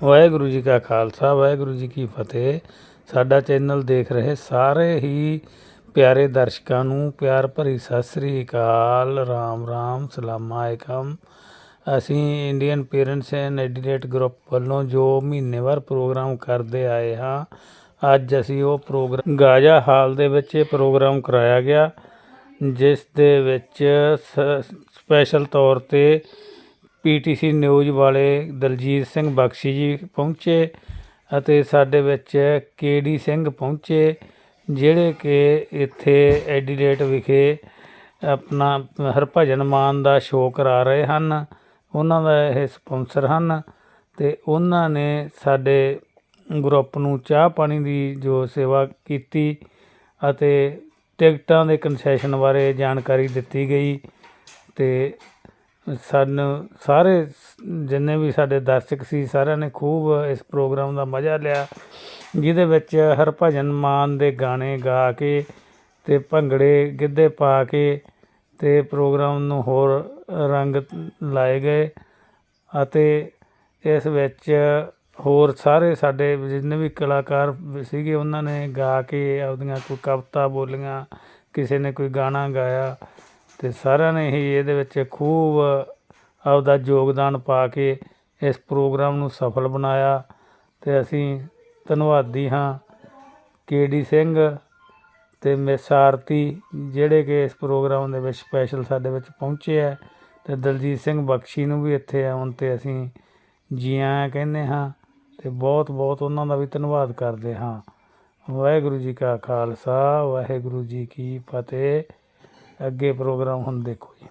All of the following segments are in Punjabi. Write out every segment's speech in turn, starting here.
ਵਾਹਿਗੁਰੂ ਜੀ ਕਾ ਖਾਲਸਾ, ਵਾਹਿਗੁਰੂ ਜੀ ਕੀ ਫਤਿਹ। ਸਾਡਾ ਚੈਨਲ ਦੇਖ ਰਹੇ ਸਾਰੇ ਹੀ ਪਿਆਰੇ ਦਰਸ਼ਕਾਂ ਨੂੰ, ਪਿਆਰ ਭਰੀ ਸਤਿ ਸ੍ਰੀ ਅਕਾਲ। ਰਾਮ ਰਾਮ ਸਲਾਮਾਲੈਕਮ ਅਸੀਂ Indian parents and edited group ਵੱਲੋਂ ਜੋ ਮਹੀਨੇਵਾਰ ਪ੍ਰੋਗਰਾਮ ਕਰਦੇ ਆਏ ਹਾਂ, ਅੱਜ ਅਸੀਂ ਉਹ ਪ੍ਰੋਗਰਾਮ ਗਾਜਾ ਹਾਲ ਦੇ ਵਿੱਚ ਇਹ ਪ੍ਰੋਗਰਾਮ ਕਰਾਇਆ ਗਿਆ, ਜਿਸ ਦੇ ਵਿੱਚ ਸਪੈਸ਼ਲ ਤੌਰ ਤੇ ਪੀਟੀਸੀ ਨਿਊਜ਼ ਵਾਲੇ ਦਲਜੀਤ ਸਿੰਘ ਬਖਸ਼ੀ ਜੀ ਪਹੁੰਚੇ ਅਤੇ ਸਾਡੇ ਵਿੱਚ ਕੇਡੀ ਸਿੰਘ ਪਹੁੰਚੇ, ਜਿਹੜੇ ਕਿ ਇੱਥੇ ਐਡੀਲੇਟ ਵਿਖੇ ਆਪਣਾ ਹਰਭਜਨ ਮਾਨ ਦਾ ਸ਼ੋਅ ਕਰਾ ਰਹੇ ਹਨ। ਉਹਨਾਂ ਦਾ ਇਹ ਸਪਾਂਸਰ ਹਨ ਤੇ ਉਹਨਾਂ ਨੇ ਸਾਡੇ ਗਰੁੱਪ ਨੂੰ ਚਾਹ ਪਾਣੀ ਦੀ ਜੋ ਸੇਵਾ ਕੀਤੀ ਅਤੇ ਟਿਕਟਾਂ ਦੇ ਕਨਸੈਸ਼ਨ ਬਾਰੇ ਜਾਣਕਾਰੀ ਦਿੱਤੀ ਗਈ ਤੇ ਸਾਨੂੰ, ਸਾਰੇ ਜਿੰਨੇ ਵੀ ਸਾਡੇ ਦਰਸ਼ਕ ਸੀ, ਸਾਰਿਆਂ ਨੇ ਖੂਬ ਇਸ ਪ੍ਰੋਗਰਾਮ ਦਾ ਮਜ਼ਾ ਲਿਆ, ਜਿਹਦੇ ਵਿੱਚ ਹਰਭਜਨ ਮਾਨ ਦੇ ਗਾਣੇ ਗਾ ਕੇ ਤੇ ਭੰਗੜੇ ਗਿੱਧੇ ਪਾ ਕੇ ਤੇ ਪ੍ਰੋਗਰਾਮ ਨੂੰ ਹੋਰ ਰੰਗ ਲਾਏ ਗਏ ਅਤੇ ਇਸ ਵਿੱਚ ਹੋਰ ਸਾਰੇ ਸਾਡੇ ਜਿੰਨੇ ਵੀ ਕਲਾਕਾਰ ਸੀਗੇ, ਉਹਨਾਂ ਨੇ ਗਾ ਕੇ ਆਪਦੀਆਂ ਕੋਈ ਕਵਿਤਾ ਬੋਲੀਆਂ, ਕਿਸੇ ਨੇ ਕੋਈ ਗਾਣਾ ਗਾਇਆ ਤੇ ਸਾਰਿਆਂ ਨੇ ਹੀ ਇਹਦੇ ਵਿੱਚ ਖੂਬ ਆਪਦਾ ਯੋਗਦਾਨ ਪਾ ਕੇ ਇਸ ਪ੍ਰੋਗਰਾਮ ਨੂੰ ਸਫਲ ਬਣਾਇਆ ਤੇ ਅਸੀਂ ਧੰਨਵਾਦੀ ਹਾਂ ਕੇਡੀ ਸਿੰਘ ਤੇ ਮਿਸ ਆਰਤੀ, ਜਿਹੜੇ ਕਿ ਇਸ ਪ੍ਰੋਗਰਾਮ ਦੇ ਵਿੱਚ ਸਪੈਸ਼ਲ ਸਾਡੇ ਵਿੱਚ ਪਹੁੰਚੇ ਆ ਤੇ ਦਲਜੀਤ ਸਿੰਘ ਬਖਸ਼ੀ ਨੂੰ ਵੀ ਇੱਥੇ ਆਉਣ ਤੇ ਅਸੀਂ ਜੀ ਆਇਆਂ ਕਹਿੰਦੇ ਹਾਂ ਤੇ ਬਹੁਤ ਬਹੁਤ ਉਹਨਾਂ ਦਾ ਵੀ ਧੰਨਵਾਦ ਕਰਦੇ ਹਾਂ। ਵਾਹਿਗੁਰੂ ਜੀ ਕਾ ਖਾਲਸਾ, ਵਾਹਿਗੁਰੂ ਜੀ ਕੀ ਫਤਿਹ। ਅੱਗੇ ਪ੍ਰੋਗਰਾਮ ਹੁਣ ਦੇਖੋ ਜੀ।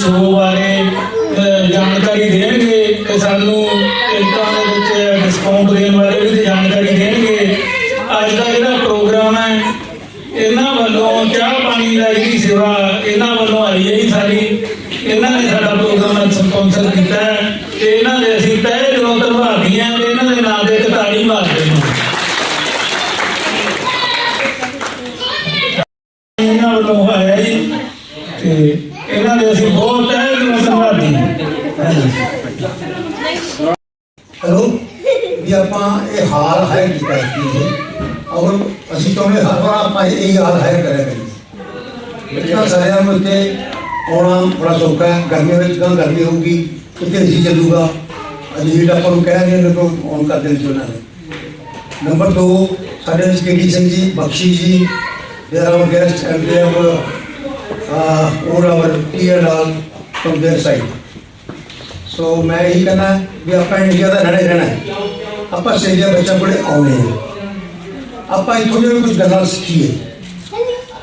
ਸ਼ੋਅ ਬਾਰੇ ਜਾਣਕਾਰੀ ਦੇਣਗੇ ਤੇ ਸਾਨੂੰ ਟਿਕਟਾਂ ਦੇ ਵਿੱਚ ਡਿਸਕਾਊਂਟ ਦੇਣ ਬਾਰੇ ਵੀ ਜਾਣਕਾਰੀ ਦੇਣਗੇ। ਅੱਜ ਦਾ ਜਿਹੜਾ ਪ੍ਰੋਗਰਾਮ ਹੈ ਇਹਨਾਂ ਵੱਲੋਂ ਚਾਹ ਪਾਣੀ ਦਾ ਜਿਹੜੀ ਸੇਵਾ ਇਹਨਾਂ ਵੱਲੋਂ ਆਈ ਹੈ ਜੀ ਸਾਰੀ ਇਹਨਾਂ ਨੇ ਸਾਡਾ ਪ੍ਰੋਗਰਾਮ ਸਪਾਂਸਰ ਕੀਤਾ ਹੈ ਤੇ ਇਹਨਾਂ ਦੇ ਅਸੀਂ ਤਹਿ ਦਿਲੋਂ ਧੰਨਵਾਦੀ ਹਾਂ ਤੇ ਇਹਨਾਂ ਦੇ ਨਾਂ ਤੇ ਇੱਕ ਤਾੜੀ ਮਾਰਦੇ ਹਾਂ ਇਹਨਾਂ ਵੱਲੋਂ ਆਇਆ ਜੀ ਤੇ ਇਹਨਾਂ ਦੇ ਅਸੀਂ ਬਹੁਤ ਤਹਿ ਧੰਨਵਾਦੀ ਹਾਂ ਵੀ ਆਪਾਂ ਇਹ ਹਾਲ ਹਾਇਰ ਕੀਤਾ ਸੀ ਇਹ। ਔਰ ਅਸੀਂ ਚਾਹੁੰਦੇ ਹਰ ਵਾਰ ਆਪਾਂ ਇਹ ਹਾਲ ਹਾਇਰ ਕਰਿਆ ਕਰੀਏ। ਇਤਨਾ ਸਾਰਿਆਂ ਨੂੰ ਇੱਥੇ ਆਉਣਾ ਬੜਾ ਸੌਖਾ ਹੈ। ਗਰਮੀ ਵਿੱਚ ਤਾਂ ਗਰਮੀ ਹੋਊਗੀ ਇੱਥੇ ਅਸੀਂ ਚੱਲੂਗਾ। ਅਜੀਤ ਆਪਾਂ ਨੂੰ ਕਹਿ ਰਹੇ ਨੇ ਤੋਂ ਔਨ ਕਰ ਦੇਣ ਚੋਣਾ ਨੰਬਰ 2 ਸਾਡੇ ਵਿੱਚ ਕੇਡੀ Singh ji Bakhshi ji they are guest and they are all our peer all from their side. So ਮੈਂ ਇਹੀ ਕਹਿੰਦਾ ਵੀ ਆਪਾਂ ਇੰਡੀਆ ਦਾ ਰਹਿਣਾ ਹੀ ਰਹਿਣਾ ਹੈ ਆਪਾਂ ਆਸਟ੍ਰੇਲੀਆ ਬੱਚਾ ਕੋਲੇ ਆਉਣੇ ਆ ਆਪਾਂ ਇੱਥੋਂ ਦੇ ਕੁਝ ਗੱਲਾਂ ਸਿੱਖੀਏ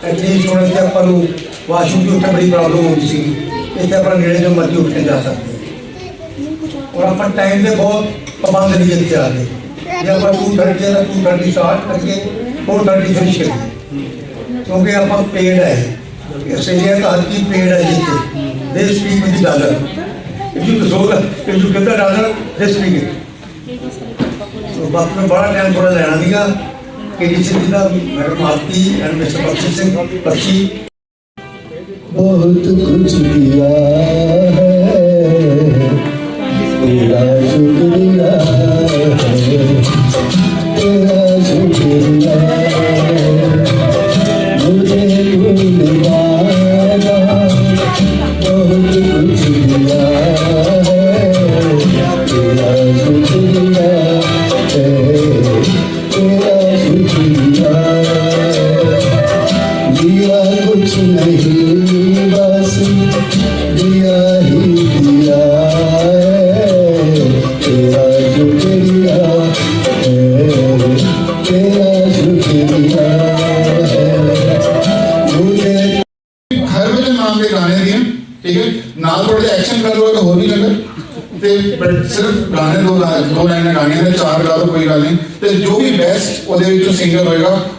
ਐਟਲੀਸਟ ਹੁਣ ਇੱਥੇ ਆਪਾਂ ਨੂੰ ਵਾਸ਼ਰੂਮ ਦੀ ਉੱਥੇ ਬੜੀ ਪ੍ਰੋਬਲਮ ਹੁੰਦੀ ਸੀ ਇੱਥੇ ਆਪਾਂ ਨੇੜੇ ਜੋ ਮਰਜ਼ੀ ਉੱਠ ਕੇ ਜਾ ਸਕਦੇ ਹਾਂ। ਔਰ ਆਪਾਂ ਟਾਈਮ ਦੇ ਬਹੁਤ ਪਾਬੰਦ ਨਹੀਂ ਇੱਥੇ ਆ ਗਏ ਜੇ ਆਪਾਂ 2:30 ਦਾ 2:30 ਸਟਾਰਟ ਕਰਕੇ 4:30 ਫਿਨਿਸ਼ ਕਰੀਏ ਕਿਉਂਕਿ ਆਪਾਂ ਪੇਡ ਹੈ ਆਸਟ੍ਰੇਲੀਆ Australia का हर चीज पेड़ है जीते they speak with dollar if you so if you get the dollar they speak तो बाप ने बड़ा टाइम थोड़ा लेना दिया कि जिसे जिला मैडम आती एंड मिस्टर बख्शी सिंह बख्शी बहुत कुछ किया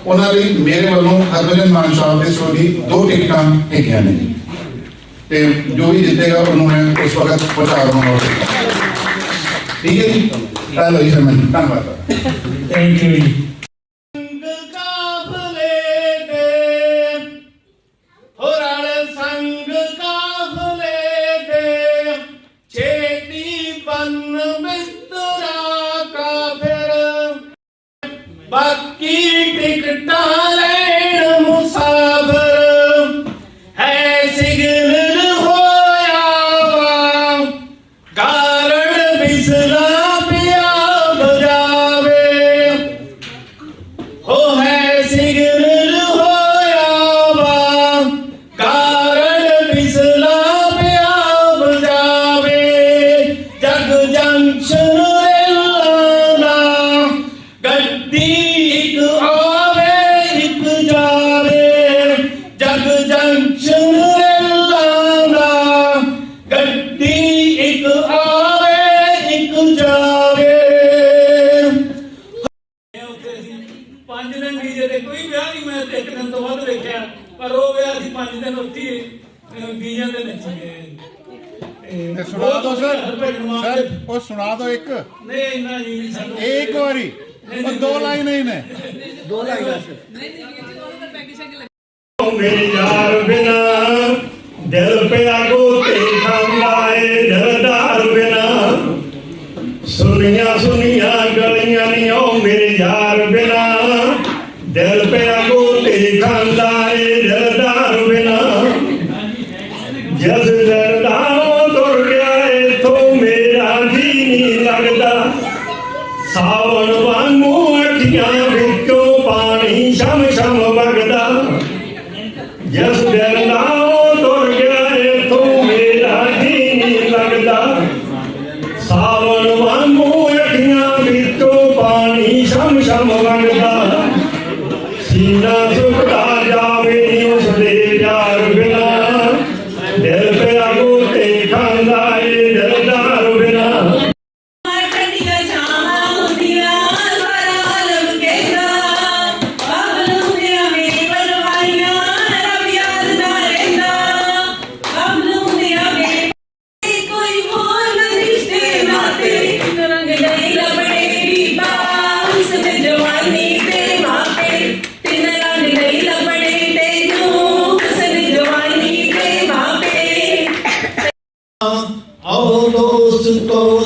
ਉਹਨਾਂ ਲਈ ਮੇਰੇ ਵੱਲੋਂ ਹਰਭਜਨ ਮਾਨ ਸਾਹਿਬ ਦੇ ਸੋਨੀ ਦੋ ਟਿਕਟਾਂ ਹੈਗੀਆਂ ਨੇ। ਤੇ ਜੋ ਵੀ ਜਿੱਤੇਗਾ ਉਹਨੂੰ ਮੈਂ ਉਸ ਵਕਤ ਪਹੁੰਚਾ ਦਵਾਂਗਾ। ਠੀਕ ਹੈ ਜੀ? ਤਾਂ ਲਈ ਸਮਝ ਧੰਨਵਾਦ। Thank you Oh, he sing ਉਹ ਦੋ ਲਾਈਨਾਂ ਹੀ ਨੇ। ਦੋ ਲਾਈਨਾਂ ਨਹੀਂ ਨਹੀਂ ਮੇਰੇ ਯਾਰ ਬਿਨਾ ਦਿਲ ਪਿਆ ਕੋ ਤੇ ਖਾਂਦਾਏ ਦਿਲਦਾਰ ਬਿਨਾ। ਸੁਨੀਆਂ ਸੁਨੀਆਂ ਗਲੀਆਂ ਨਹੀਂ ਉਹ ਮੇਰੇ ਯਾਰ ਬਿਨਾ। ਦਿਲ ਪਿਆ ਕੋ ਤੇ ਖਾਂਦਾਏ ਬਿਨਾ। ਜਦ ਤੁਰ ਗਿਆ ਇਥੋਂ ਮੇਰਾ ਜੀ ਨਹੀਂ ਲੱਗਦਾ। ਸਾਵਣ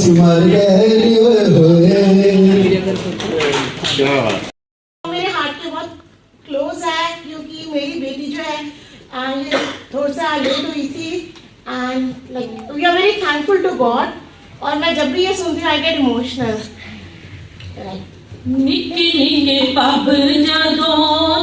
सिमर गहरी होए मेरे हार्ट के बहुत क्लोज है, क्योंकि मेरी बेटी जो है थोड़ा सा लेट हुई थी and like we are very thankful to God और मैं जब भी ये सुनती हूँ आई गेट इमोशनल निकली पाप जादों।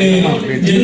对え、じ。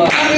좋아.